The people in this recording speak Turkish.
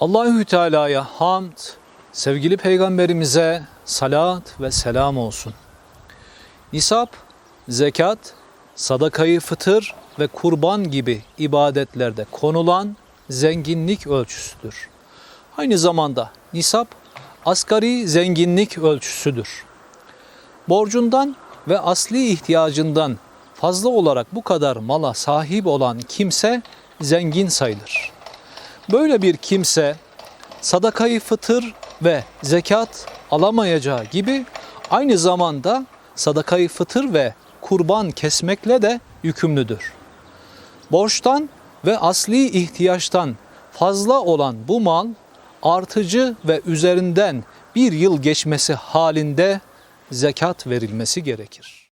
Allahü Teala'ya hamd, sevgili peygamberimize salat ve selam olsun. Nisap, zekat, sadakayı fıtır ve kurban gibi ibadetlerde konulan zenginlik ölçüsüdür. Aynı zamanda nisap asgari zenginlik ölçüsüdür. Borcundan ve asli ihtiyacından fazla olarak bu kadar mala sahip olan kimse zengin sayılır. Böyle bir kimse sadakayı fıtır ve zekat alamayacağı gibi aynı zamanda sadakayı fıtır ve kurban kesmekle de yükümlüdür. Borçtan ve asli ihtiyaçtan fazla olan bu mal artıcı ve üzerinden bir yıl geçmesi halinde zekat verilmesi gerekir.